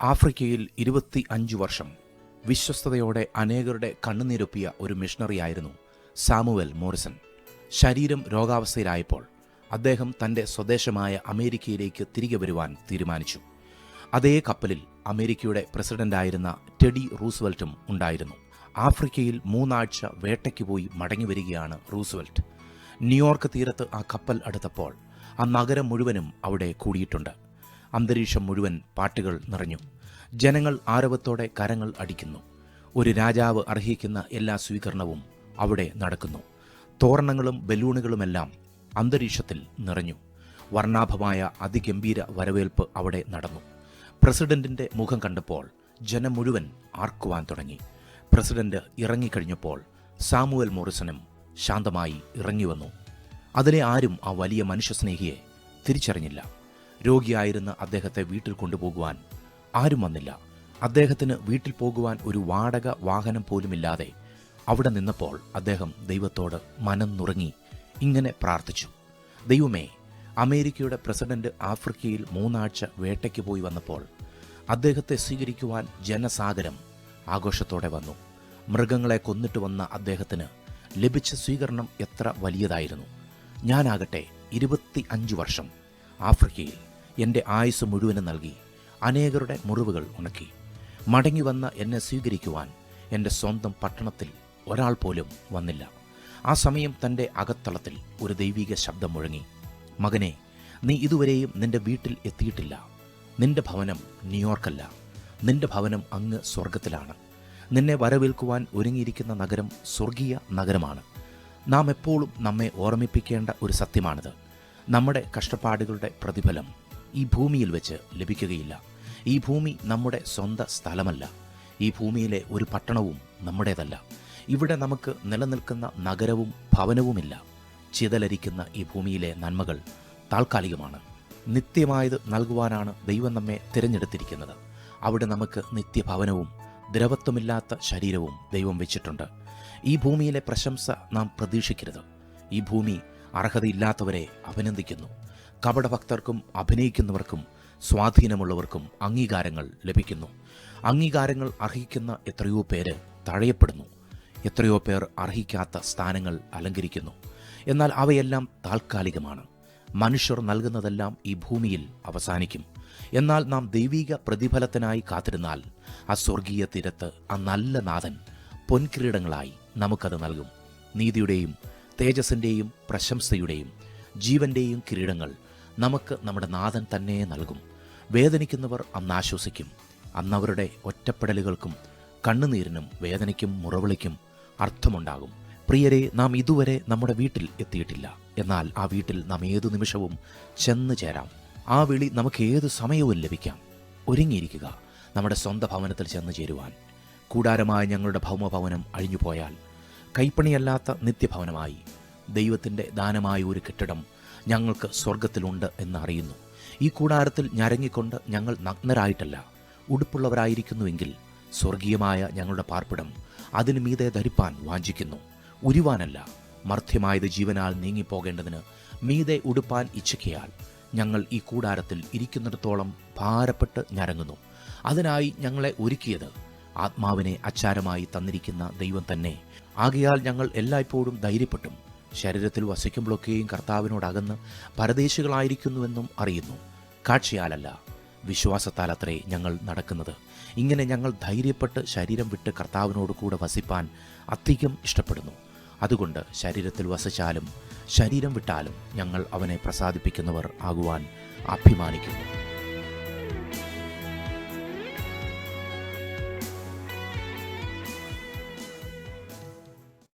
ആഫ്രിക്കയിൽ ഇരുപത്തി അഞ്ച് വർഷം വിശ്വസ്തയോടെ അനേകരുടെ കണ്ണുനീരൊപ്പിയ ഒരു മിഷണറിയായിരുന്നു സാമുവൽ മോറിസൺ. ശരീരം രോഗാവസ്ഥയിലായപ്പോൾ അദ്ദേഹം തന്റെ സ്വദേശമായ അമേരിക്കയിലേക്ക് തിരികെ വരുവാൻ തീരുമാനിച്ചു. അതേ കപ്പലിൽ അമേരിക്കയുടെ പ്രസിഡന്റായിരുന്ന ടെഡി റൂസ്വെൽറ്റും ഉണ്ടായിരുന്നു. ആഫ്രിക്കയിൽ മൂന്നാഴ്ച വേട്ടയ്ക്ക് പോയി മടങ്ങി വരികയാണ് റൂസ്വെൽറ്റ് ന്യൂയോർക്ക് തീരത്ത് ആ കപ്പൽ അടുത്തപ്പോൾ ആ നഗരം മുഴുവനും അവിടെ കൂടിയിട്ടുണ്ട്. അന്തരീക്ഷം മുഴുവൻ പാട്ടുകൾ നിറഞ്ഞു. ജനങ്ങൾ ആരവത്തോടെ കരങ്ങൾ അടിക്കുന്നു. ഒരു രാജാവ് അർഹിക്കുന്ന എല്ലാ സ്വീകരണവും അവിടെ നടക്കുന്നു. തോരണങ്ങളും ബലൂണുകളുമെല്ലാം അന്തരീക്ഷത്തിൽ നിറഞ്ഞു. വർണാഭമായ അതിഗംഭീര വരവേൽപ്പ് അവിടെ നടന്നു. പ്രസിഡന്റിന്റെ മുഖം കണ്ടപ്പോൾ ജനം മുഴുവൻ ആർക്കുവാൻ തുടങ്ങി. പ്രസിഡന്റ് ഇറങ്ങിക്കഴിഞ്ഞപ്പോൾ സാമുവൽ മോറിസണും ശാന്തമായി ഇറങ്ങി വന്നു അതിലെ ആരും ആ വലിയ മനുഷ്യസ്നേഹിയെ തിരിച്ചറിഞ്ഞില്ല. രോഗിയായിരുന്ന അദ്ദേഹത്തെ വീട്ടിൽ കൊണ്ടുപോകുവാൻ ആരും വന്നില്ല. അദ്ദേഹത്തിന് വീട്ടിൽ പോകുവാൻ ഒരു വാടക വാഹനം പോലുമില്ലാതെ അവിടെ നിന്നപ്പോൾ അദ്ദേഹം ദൈവത്തോട് മനം നുറങ്ങി ഇങ്ങനെ പ്രാർത്ഥിച്ചു. ദൈവമേ അമേരിക്കയുടെ പ്രസിഡന്റ് ആഫ്രിക്കയിൽ മൂന്നാഴ്ച വേട്ടയ്ക്ക് പോയി വന്നപ്പോൾ അദ്ദേഹത്തെ സ്വീകരിക്കുവാൻ ജനസാഗരം ആഘോഷത്തോടെ വന്നു. മൃഗങ്ങളെ കൊന്നിട്ട് വന്ന അദ്ദേഹത്തിന് ലഭിച്ച സ്വീകരണം എത്ര വലിയതായിരുന്നു. ഞാനാകട്ടെ ഇരുപത്തി അഞ്ച് വർഷം ആഫ്രിക്കയിൽ എന്റെ ആയുസ് മുഴുവനും നൽകി. അനേകരുടെ മുറിവുകൾ ഉണക്കി. മടങ്ങി വന്ന എന്നെ സ്വീകരിക്കുവാൻ എന്റെ സ്വന്തം പട്ടണത്തിൽ ഒരാൾ പോലും വന്നില്ല. ആ സമയം തന്റെ അകത്തളത്തിൽ ഒരു ദൈവിക ശബ്ദം മുഴങ്ങി. മകനെ നീ ഇതുവരെയും നിന്റെ വീട്ടിൽ എത്തിയിട്ടില്ല. നിന്റെ ഭവനം ന്യൂയോർക്കല്ല. നിന്റെ ഭവനം അങ്ങ് സ്വർഗത്തിലാണ് നിന്നെ വരവേൽക്കുവാൻ ഒരുങ്ങിയിരിക്കുന്ന നഗരം സ്വർഗീയ നഗരമാണ്. നാം എപ്പോഴും നമ്മെ ഓർമ്മിപ്പിക്കേണ്ട ഒരു സത്യമാണിത്. നമ്മുടെ കഷ്ടപ്പാടുകളുടെ പ്രതിഫലം ഈ ഭൂമിയിൽ വെച്ച് ലഭിക്കുകയില്ല. ഈ ഭൂമി നമ്മുടെ സ്വന്തം സ്ഥലമല്ല. ഈ ഭൂമിയിലെ ഒരു പട്ടണവും നമ്മുടേതല്ല. ഇവിടെ നമുക്ക് നിലനിൽക്കുന്ന നഗരവും ഭവനവുമില്ല. ചിതലരിക്കുന്ന ഈ ഭൂമിയിലെ നന്മകൾ താൽക്കാലികമാണ്. നിത്യമായത് നൽകുവാനാണ് ദൈവം നമ്മെ തിരഞ്ഞെടുത്തിരിക്കുന്നത്. അവിടെ നമുക്ക് നിത്യഭവനവും ദ്രവത്വമില്ലാത്ത ശരീരവും ദൈവം വെച്ചിട്ടുണ്ട്. ഈ ഭൂമിയിലെ പ്രശംസ നാം പ്രതീക്ഷിക്കരുത്. ഈ ഭൂമി അർഹതയില്ലാത്തവരെ അഭിനന്ദിക്കുന്നു. കപടഭക്തർക്കും അഭിനയിക്കുന്നവർക്കും സ്വാധീനമുള്ളവർക്കും അംഗീകാരങ്ങൾ ലഭിക്കുന്നു. അംഗീകാരങ്ങൾ അർഹിക്കുന്ന എത്രയോ പേര് തഴയപ്പെടുന്നു. എത്രയോ പേർ അർഹിക്കാത്ത സ്ഥാനങ്ങൾ അലങ്കരിക്കുന്നു. എന്നാൽ അവയെല്ലാം താൽക്കാലികമാണ്. മനുഷ്യർ നൽകുന്നതെല്ലാം ഈ ഭൂമിയിൽ അവസാനിക്കും. എന്നാൽ നാം ദൈവിക പ്രതിഫലത്തിനായി കാത്തിരുന്നാൽ ആ സ്വർഗീയ തീരത്ത് ആ നല്ല നാഥൻ പൊൻകിരീടങ്ങളായി നമുക്കത് നൽകും. നീതിയുടെയും തേജസ്സിന്റെയും പ്രശംസയുടെയും ജീവന്റെയും കിരീടങ്ങൾ നമുക്ക് നമ്മുടെ നാഥൻ തന്നെ നൽകും. വേദനിക്കുന്നവർ അന്ന് ആശ്വസിക്കും. അന്നവരുടെ ഒറ്റപ്പെടലുകൾക്കും കണ്ണുനീരിനും വേദനയ്ക്കും മുറവിളിക്കും അർത്ഥമുണ്ടാകും. പ്രിയരെ നാം ഇതുവരെ നമ്മുടെ വീട്ടിൽ എത്തിയിട്ടില്ല. എന്നാൽ ആ വീട്ടിൽ നാം ഏതു നിമിഷവും ചെന്ന് ചേരാം. ആ വിളി നമുക്ക് ഏത് സമയവും ലഭിക്കാം. ഒരുങ്ങിയിരിക്കുക. നമ്മുടെ സ്വന്തം ഭവനത്തിൽ ചെന്ന് ചേരുവാൻ. കൂടാരമായ ഞങ്ങളുടെ ഭൗമഭവനം അഴിഞ്ഞുപോയാൽ കൈപ്പണിയല്ലാത്ത നിത്യഭവനമായി. ദൈവത്തിന്റെ ദാനമായ ഒരു കെട്ടിടം ഞങ്ങൾക്ക് സ്വർഗത്തിലുണ്ട് എന്ന് അറിയുന്നു ഈ കൂടാരത്തിൽ ഞരങ്ങിക്കൊണ്ട് ഞങ്ങൾ നഗ്നരായിട്ടല്ല. ഉടുപ്പുള്ളവരായിരിക്കുന്നുവെങ്കിൽ സ്വർഗീയമായ ഞങ്ങളുടെ പാർപ്പിടം അതിനു മീതെ ധരിപ്പാൻ വാഞ്ചിക്കുന്നു. ഉരുവാനല്ല മർദ്ധ്യമായത് ജീവനാൽ നീങ്ങിപ്പോകേണ്ടതിന് മീതെ ഉടുപ്പാൻ ഇച്ഛിക്കയാൽ ഞങ്ങൾ ഈ കൂടാരത്തിൽ ഇരിക്കുന്നിടത്തോളം ഭാരപ്പെട്ട് ഞരങ്ങുന്നു. അതിനായി ഞങ്ങളെ ഒരുക്കിയത് ആത്മാവിനെ അച്ചാരമായി തന്നിരിക്കുന്ന ദൈവം തന്നെ. ആകയാൽ ഞങ്ങൾ എല്ലായ്പ്പോഴും ധൈര്യപ്പെട്ടും ശരീരത്തിൽ വസിക്കുമ്പോഴൊക്കെയും കർത്താവിനോടകന്ന് പരദേശികളായിരിക്കുന്നുവെന്നും അറിയുന്നു. കാഴ്ചയാലല്ല വിശ്വാസത്താൽ അത്രേ ഞങ്ങൾ നടക്കുന്നത്. ഇങ്ങനെ ഞങ്ങൾ ധൈര്യപ്പെട്ട് ശരീരം വിട്ട് കർത്താവിനോട് കൂടെ വസിപ്പാൻ അധികം ഇഷ്ടപ്പെടുന്നു. അതുകൊണ്ട് ശരീരത്തിൽ വസിച്ചാലും ശരീരം വിട്ടാലും ഞങ്ങൾ അവനെ പ്രസാദിപ്പിക്കുന്നവർ ആകുവാൻ അഭിമാനിക്കുന്നു.